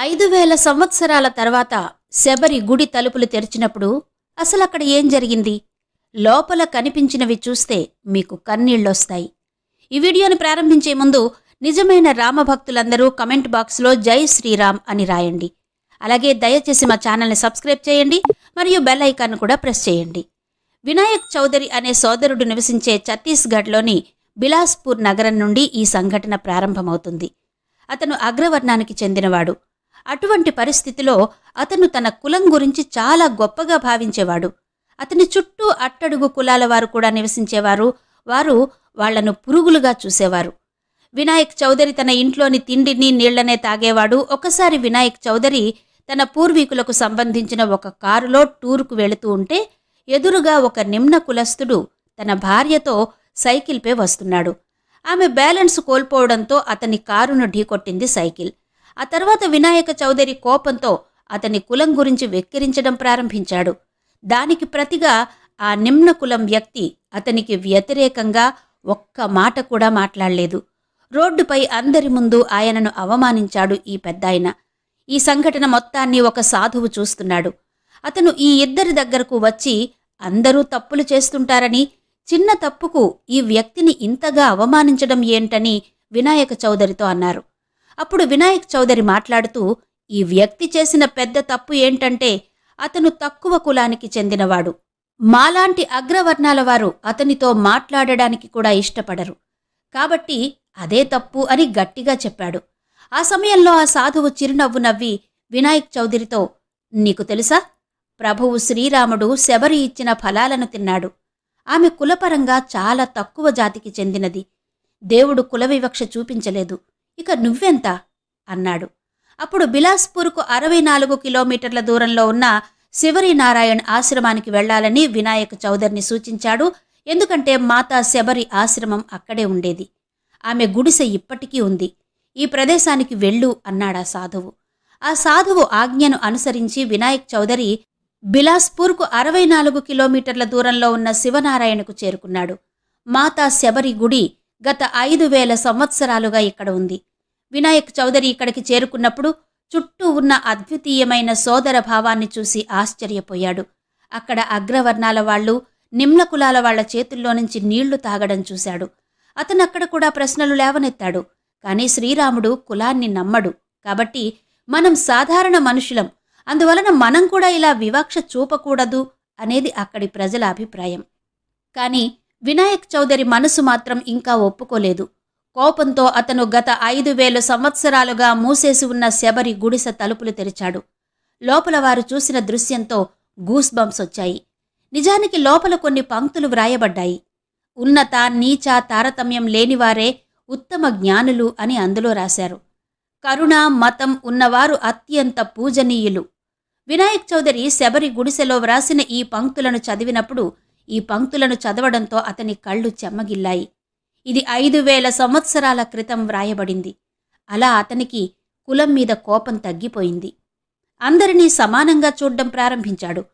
ఐదు వేల సంవత్సరాల తర్వాత శబరి గుడి తలుపులు తెరిచినప్పుడు అసలు అక్కడ ఏం జరిగింది? లోపల కనిపించినవి చూస్తే మీకు కన్నీళ్ళొస్తాయి. ఈ వీడియోని ప్రారంభించే ముందు నిజమైన రామభక్తులందరూ కమెంట్ బాక్స్లో జై శ్రీరామ్ అని రాయండి. అలాగే దయచేసి మా ఛానల్ని సబ్స్క్రైబ్ చేయండి మరియు బెల్ ఐకాన్ కూడా ప్రెస్ చేయండి. వినాయక్ చౌదరి అనే సోదరుడు నివసించే ఛత్తీస్గఢ్లోని బిలాస్పూర్ నగరం నుండి ఈ సంఘటన ప్రారంభమవుతుంది. అతను అగ్రవర్ణానికి చెందినవాడు. అటువంటి పరిస్థితిలో అతను తన కులం గురించి చాలా గొప్పగా భావించేవాడు. అతని చుట్టూ అట్టడుగు కులాల వారు కూడా నివసించేవారు. వారు వాళ్ళను పురుగులుగా చూసేవారు. వినాయక్ చౌదరి తన ఇంట్లోని తిండిని నీళ్ళనే తాగేవాడు. ఒకసారి వినాయక్ చౌదరి తన పూర్వీకులకు సంబంధించిన ఒక కారులో టూర్కు వెళుతూ ఉంటే ఎదురుగా ఒక నిమ్న కులస్థుడు తన భార్యతో సైకిల్పై వస్తున్నాడు. ఆమె బ్యాలెన్స్ కోల్పోవడంతో అతని కారును ఢీకొట్టింది సైకిల్. ఆ తర్వాత వినాయక చౌదరి కోపంతో అతని కులం గురించి వెక్కిరించడం ప్రారంభించాడు. దానికి ప్రతిగా ఆ నిమ్న కులం వ్యక్తి అతనికి వ్యతిరేకంగా ఒక్క మాట కూడా మాట్లాడలేదు. రోడ్డుపై అందరి ముందు ఆయనను అవమానించాడు ఈ పెద్దాయన. ఈ సంఘటన మొత్తాన్ని ఒక సాధువు చూస్తున్నాడు. అతను ఈ ఇద్దరి దగ్గరకు వచ్చి అందరూ తప్పులు చేస్తుంటారని చిన్న తప్పుకు ఈ వ్యక్తిని ఇంతగా అవమానించడం ఏంటని వినాయక చౌదరితో అన్నారు. అప్పుడు వినాయక్ చౌదరి మాట్లాడుతూ ఈ వ్యక్తి చేసిన పెద్ద తప్పు ఏంటంటే అతను తక్కువ కులానికి చెందినవాడు. మాలాంటి అగ్రవర్ణాల వారు అతనితో మాట్లాడడానికి కూడా ఇష్టపడరు. కాబట్టి అదే తప్పు అని గట్టిగా చెప్పాడు. ఆ సమయంలో ఆ సాధువు చిరునవ్వు నవ్వి వినాయక్ చౌదరితో నీకు తెలుసా? ప్రభువు శ్రీరాముడు శబరి ఇచ్చిన ఫలాలను తిన్నాడు. ఆమె కులపరంగా చాలా తక్కువ జాతికి చెందినది. దేవుడు కుల వివక్ష చూపించలేదు. ఇక నువ్వెంత? అన్నాడు. అప్పుడు బిలాస్పూర్కు అరవై నాలుగు కిలోమీటర్ల దూరంలో ఉన్న శివరి నారాయణ్ ఆశ్రమానికి వెళ్ళాలని వినాయక్ చౌదరిని సూచించాడు. ఎందుకంటే మాతా శబరి ఆశ్రమం అక్కడే ఉండేది. ఆమె గుడిసె ఇప్పటికీ ఉంది. ఈ ప్రదేశానికి వెళ్ళు అన్నాడా సాధువు. ఆ సాధువు ఆజ్ఞను అనుసరించి వినాయక్ చౌదరి బిలాస్పూర్కు అరవై నాలుగు కిలోమీటర్ల దూరంలో ఉన్న శివనారాయణకు చేరుకున్నాడు. మాతా శబరి గుడి గత ఐదు వేల సంవత్సరాలుగా ఇక్కడ ఉంది. వినాయక్ చౌదరి ఇక్కడికి చేరుకున్నప్పుడు చుట్టూ ఉన్న అద్వితీయమైన సోదర భావాన్ని చూసి ఆశ్చర్యపోయాడు. అక్కడ అగ్రవర్ణాల వాళ్ళు నిమ్న కులాల వాళ్ళ చేతుల్లో నుంచి నీళ్ళు తాగడం చూశాడు. అతను అక్కడ కూడా ప్రశ్నలు లేవనెత్తాడు. కానీ శ్రీరాముడు కులాన్ని నమ్మడు. కాబట్టి మనం సాధారణ మనుషులం. అందువలన మనం కూడా ఇలా వివక్ష చూపకూడదు అనేది అక్కడి ప్రజల అభిప్రాయం. కానీ వినాయక్ చౌదరి మనసు మాత్రం ఇంకా ఒప్పుకోలేదు. కోపంతో అతను గత ఐదు వేల సంవత్సరాలుగా మూసేసి ఉన్న శబరి గుడిసె తలుపులు తెరిచాడు. లోపల వారు చూసిన దృశ్యంతో గూస్ బంప్స్ వచ్చాయి. నిజానికి లోపల కొన్ని పంక్తులు వ్రాయబడ్డాయి. ఉన్నత నీచ తారతమ్యం లేనివారే ఉత్తమ జ్ఞానులు అని అందులో రాశారు. కరుణ మతం ఉన్నవారు అత్యంత పూజనీయులు. వినాయక్ చౌదరి శబరి గుడిసెలో వ్రాసిన ఈ పంక్తులను చదివినప్పుడు ఈ పంక్తులను చదవడంతో అతని కళ్ళు చెమ్మగిల్లాయి. ఇది ఐదు వేల సంవత్సరాల క్రితం వ్రాయబడింది. అలా అతనికి కులం మీద కోపం తగ్గిపోయింది. అందరినీ సమానంగా చూడ్డం ప్రారంభించాడు.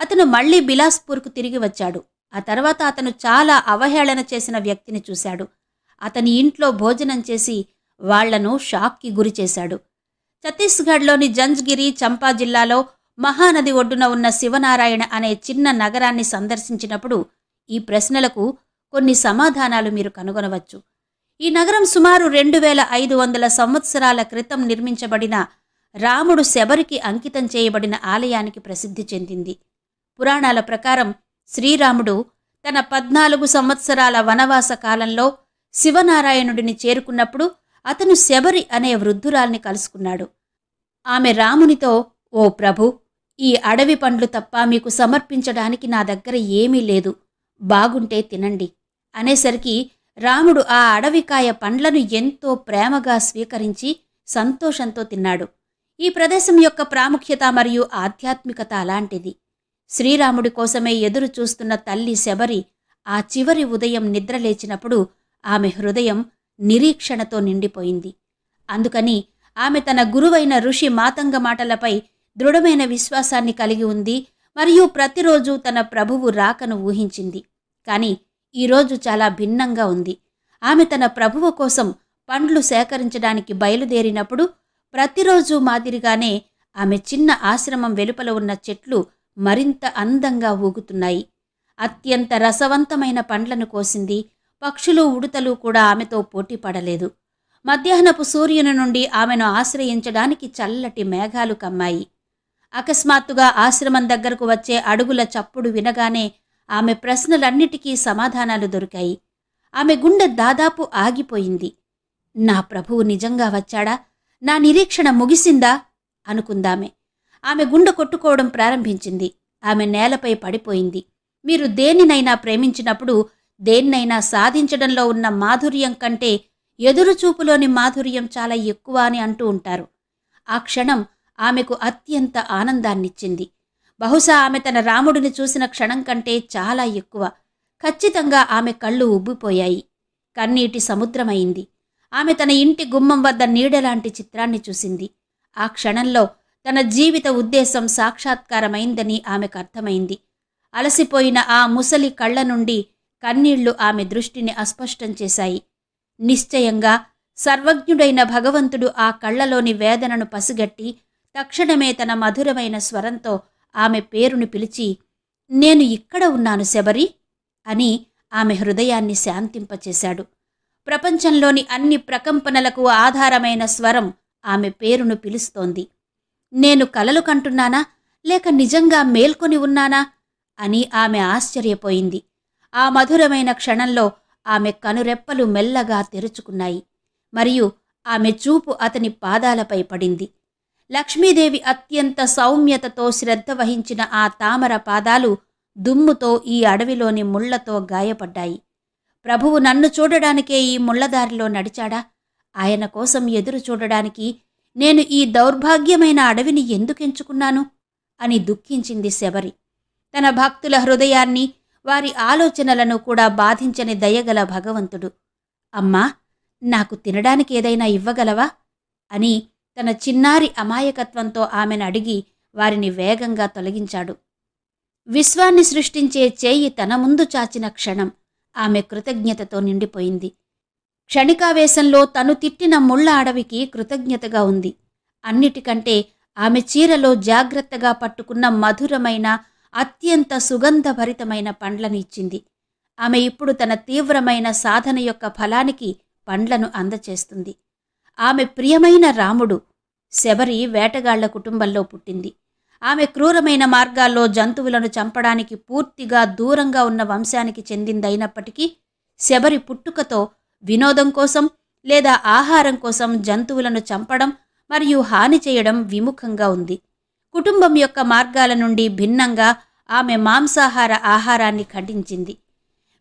అతను మళ్ళీ బిలాస్పూర్కు తిరిగి వచ్చాడు. ఆ తర్వాత అతను చాలా అవహేళన చేసిన వ్యక్తిని చూశాడు. అతని ఇంట్లో భోజనం చేసి వాళ్ళను షాక్కి గురి చేశాడు. ఛత్తీస్గఢ్లోని జంజ్గిరి చంపా జిల్లాలో మహానది ఒడ్డున ఉన్న శివనారాయణ అనే చిన్న నగరాన్ని సందర్శించినప్పుడు ఈ ప్రశ్నలకు కొన్ని సమాధానాలు మీరు కనుగొనవచ్చు. ఈ నగరం సుమారు రెండు వేల ఐదు వందల సంవత్సరాల క్రితం నిర్మించబడిన రాముడు శబరికి అంకితం చేయబడిన ఆలయానికి ప్రసిద్ధి చెందింది. పురాణాల ప్రకారం శ్రీరాముడు తన పద్నాలుగు సంవత్సరాల వనవాస కాలంలో శివనారాయణుడిని చేరుకున్నప్పుడు అతను శబరి అనే వృద్ధురాల్ని కలుసుకున్నాడు. ఆమె రామునితో ఓ ప్రభు ఈ అడవి పండ్లు తప్ప మీకు సమర్పించడానికి నా దగ్గర ఏమీ లేదు. బాగుంటే తినండి. అనేసరికి రాముడు ఆ అడవికాయ పండ్లను ఎంతో ప్రేమగా స్వీకరించి సంతోషంతో తిన్నాడు. ఈ ప్రదేశం యొక్క ప్రాముఖ్యత మరియు ఆధ్యాత్మికత అలాంటిది. శ్రీరాముడి కోసమే ఎదురు చూస్తున్న తల్లి శబరి ఆ చివరి ఉదయం నిద్రలేచినప్పుడు ఆమె హృదయం నిరీక్షణతో నిండిపోయింది. అందుకని ఆమె తన గురువైన ఋషి మాతంగ మాటలపై దృఢమైన విశ్వాసాన్ని కలిగి ఉంది మరియు ప్రతిరోజు తన ప్రభువు రాకను ఊహించింది. కానీ ఈరోజు చాలా భిన్నంగా ఉంది. ఆమె తన ప్రభువు కోసం పండ్లు సేకరించడానికి బయలుదేరినప్పుడు ప్రతిరోజు మాదిరిగానే ఆమె చిన్న ఆశ్రమం వెలుపల ఉన్న చెట్లు మరింత అందంగా ఊగుతున్నాయి. అత్యంత రసవంతమైన పండ్లను కోసింది. పక్షులు ఉడుతలు కూడా ఆమెతో పోటీ పడలేదు. మధ్యాహ్నపు సూర్యుని నుండి ఆమెను ఆశ్రయించడానికి చల్లటి మేఘాలు కమ్మాయి. అకస్మాత్తుగా ఆశ్రమం దగ్గరకు వచ్చే అడుగుల చప్పుడు వినగానే ఆమె ప్రశ్నలన్నిటికీ సమాధానాలు దొరికాయి. ఆమె గుండె దాదాపు ఆగిపోయింది. నా ప్రభువు నిజంగా వచ్చాడా? నా నిరీక్షణ ముగిసిందా? అనుకుందామె. ఆమె గుండె కొట్టుకోవడం ప్రారంభించింది. ఆమె నేలపై పడిపోయింది. మీరు దేనినైనా ప్రేమించినప్పుడు దేన్నైనా సాధించడంలో ఉన్న మాధుర్యం కంటే ఎదురుచూపులోని మాధుర్యం చాలా ఎక్కువ అని అంటూ ఉంటారు. ఆ క్షణం ఆమెకు అత్యంత ఆనందాన్నిచ్చింది. బహుశా ఆమె తన రాముడిని చూసిన క్షణం కంటే చాలా ఎక్కువ. ఖచ్చితంగా ఆమె కళ్ళు ఉబ్బిపోయాయి. కన్నీటి సముద్రమైంది. ఆమె తన ఇంటి గుమ్మం వద్ద నీడలాంటి చిత్రాన్ని చూసింది. ఆ క్షణంలో తన జీవిత ఉద్దేశం సాక్షాత్కారమైందని ఆమెకు అర్థమైంది. అలసిపోయిన ఆ ముసలి కళ్ళ నుండి కన్నీళ్ళు ఆమె దృష్టిని అస్పష్టం చేశాయి. నిశ్చయంగా సర్వజ్ఞుడైన భగవంతుడు ఆ కళ్ళలోని వేదనను పసిగట్టి తక్షణమే తన మధురమైన స్వరంతో ఆమె పేరును పిలిచి నేను ఇక్కడ ఉన్నాను శబరి అని ఆమె హృదయాన్ని శాంతింపచేశాడు. ప్రపంచంలోని అన్ని ప్రకంపనలకు ఆధారమైన స్వరం ఆమె పేరును పిలుస్తోంది. నేను కలలు కంటున్నానా? లేక నిజంగా మేల్కొని ఉన్నానా? అని ఆమె ఆశ్చర్యపోయింది. ఆ మధురమైన క్షణంలో ఆమె కనురెప్పలు మెల్లగా తెరుచుకున్నాయి. మరియు ఆమె చూపు అతని పాదాలపై పడింది. లక్ష్మీదేవి అత్యంత సౌమ్యతతో శ్రద్ధ వహించిన ఆ తామర పాదాలు దుమ్ముతో ఈ అడవిలోని ముళ్ళతో గాయపడ్డాయి. ప్రభువు నన్ను చూడడానికే ఈ ముళ్ళదారిలో నడిచాడా? ఆయన కోసం ఎదురు చూడడానికి నేను ఈ దౌర్భాగ్యమైన అడవిని ఎందుకెంచుకున్నాను అని దుఃఖించింది శబరి. తన భక్తుల హృదయాన్ని వారి ఆలోచనలను కూడా బాధించని దయగల భగవంతుడు. అమ్మా నాకు తినడానికి ఏదైనా ఇవ్వగలవా? అని తన చిన్నారి అమాయకత్వంతో ఆమెను అడిగి వారిని వేగంగా తొలగించాడు. విశ్వాన్ని సృష్టించే చేయి తన ముందు చాచిన క్షణం ఆమె కృతజ్ఞతతో నిండిపోయింది. క్షణికావేశంలో తను తిట్టిన ముళ్ళ అడవికి కృతజ్ఞతగా ఉంది. అన్నిటికంటే ఆమె చీరలో జాగ్రత్తగా పట్టుకున్న మధురమైన అత్యంత సుగంధభరితమైన పండ్లను ఇచ్చింది. ఆమె ఇప్పుడు తన తీవ్రమైన సాధన యొక్క ఫలానికి పండ్లను అందచేస్తుంది. ఆమె ప్రియమైన రాముడు శబరి వేటగాళ్ళ కుటుంబంలో పుట్టింది. ఆమె క్రూరమైన మార్గాల్లో జంతువులను చంపడానికి పూర్తిగా దూరంగా ఉన్న వంశానికి చెందిందైనప్పటికీ శబరి పుట్టుకతో వినోదం కోసం లేదా ఆహారం కోసం జంతువులను చంపడం మరియు హాని చేయడం విముఖంగా ఉంది. కుటుంబం యొక్క మార్గాల నుండి భిన్నంగా ఆమె మాంసాహార ఆహారాన్ని ఖండించింది.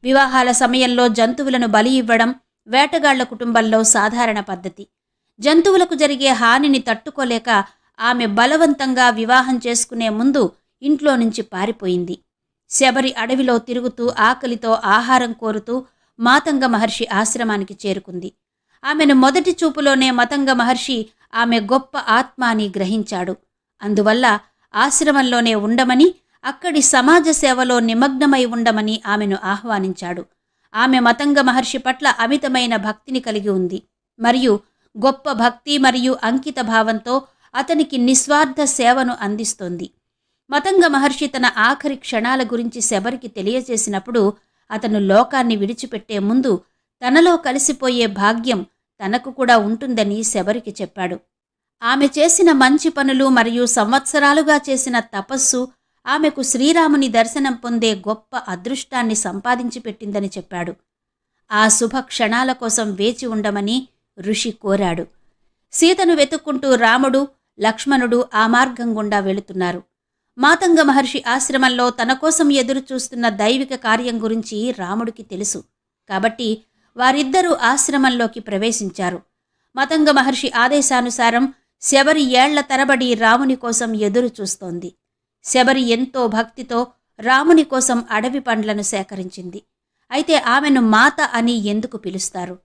వివాహాల సమయంలో జంతువులను బలి ఇవ్వడం వేటగాళ్ళ కుటుంబంలో సాధారణ పద్ధతి. జంతువులకు జరిగే హానిని తట్టుకోలేక ఆమె బలవంతంగా వివాహం చేసుకునే ముందు ఇంట్లో నుంచి పారిపోయింది. శబరి అడవిలో తిరుగుతూ ఆకలితో ఆహారం కోరుతూ మాతంగ మహర్షి ఆశ్రమానికి చేరుకుంది. ఆమెను మొదటి చూపులోనే మతంగ మహర్షి ఆమె గొప్ప ఆత్మ అని గ్రహించాడు. అందువల్ల ఆశ్రమంలోనే ఉండమని అక్కడి సమాజ సేవలో నిమగ్నమై ఉండమని ఆమెను ఆహ్వానించాడు. ఆమె మతంగ మహర్షి పట్ల అమితమైన భక్తిని కలిగి ఉంది. మరియు గొప్ప భక్తి మరియు అంకిత భావంతో అతనికి నిస్వార్థ సేవను అందిస్తోంది. మతంగ మహర్షి తన ఆఖరి క్షణాల గురించి శబరికి తెలియజేసినప్పుడు అతను లోకాన్ని విడిచిపెట్టే ముందు తనలో కలిసిపోయే భాగ్యం తనకు కూడా ఉంటుందని శబరికి చెప్పాడు. ఆమె చేసిన మంచి పనులు మరియు సంవత్సరాలుగా చేసిన తపస్సు ఆమెకు శ్రీరాముని దర్శనం పొందే గొప్ప అదృష్టాన్ని సంపాదించి పెట్టిందని చెప్పాడు. ఆ శుభ క్షణాల కోసం వేచి ఉండమని ఋషి కోరాడు. సీతను వెతుక్కుంటూ రాముడు లక్ష్మణుడు ఆ మార్గం గుండా వెళుతున్నారు. మాతంగ మహర్షి ఆశ్రమంలో తన కోసం ఎదురు చూస్తున్న దైవిక కార్యం గురించి రాముడికి తెలుసు. కాబట్టి వారిద్దరూ ఆశ్రమంలోకి ప్రవేశించారు. మతంగ మహర్షి ఆదేశానుసారం శబరి ఏళ్ళ తరబడి రాముని కోసం ఎదురు చూస్తోంది. శబరి ఎంతో భక్తితో రాముని కోసం అడవి పండ్లను సేకరించింది. అయితే ఆమెను మాత అని ఎందుకు పిలుస్తారు?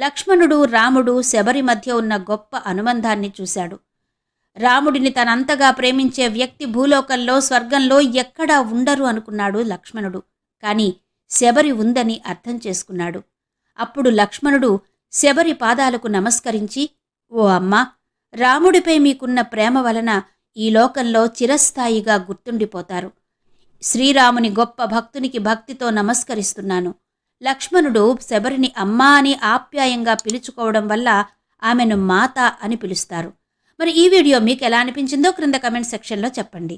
లక్ష్మణుడు రాముడు శబరి మధ్య ఉన్న గొప్ప అనుబంధాన్ని చూశాడు. రాముడిని తనంతగా ప్రేమించే వ్యక్తి భూలోకంలో స్వర్గంలో ఎక్కడా ఉండరు అనుకున్నాడు లక్ష్మణుడు. కానీ శబరి ఉందని అర్థం చేసుకున్నాడు. అప్పుడు లక్ష్మణుడు శబరి పాదాలకు నమస్కరించి ఓ అమ్మా రాముడిపై మీకున్న ప్రేమ వలన ఈ లోకంలో చిరస్థాయిగా గుర్తుండిపోతారు. శ్రీరాముని గొప్ప భక్తునికి భక్తితో నమస్కరిస్తున్నాను. లక్ష్మణుడు శబరిని అమ్మా అని ఆప్యాయంగా పిలుచుకోవడం వల్ల ఆమెను మాత అని పిలుస్తారు. మరి ఈ వీడియో మీకు ఎలా అనిపించిందో క్రింద కమెంట్ సెక్షన్లో చెప్పండి.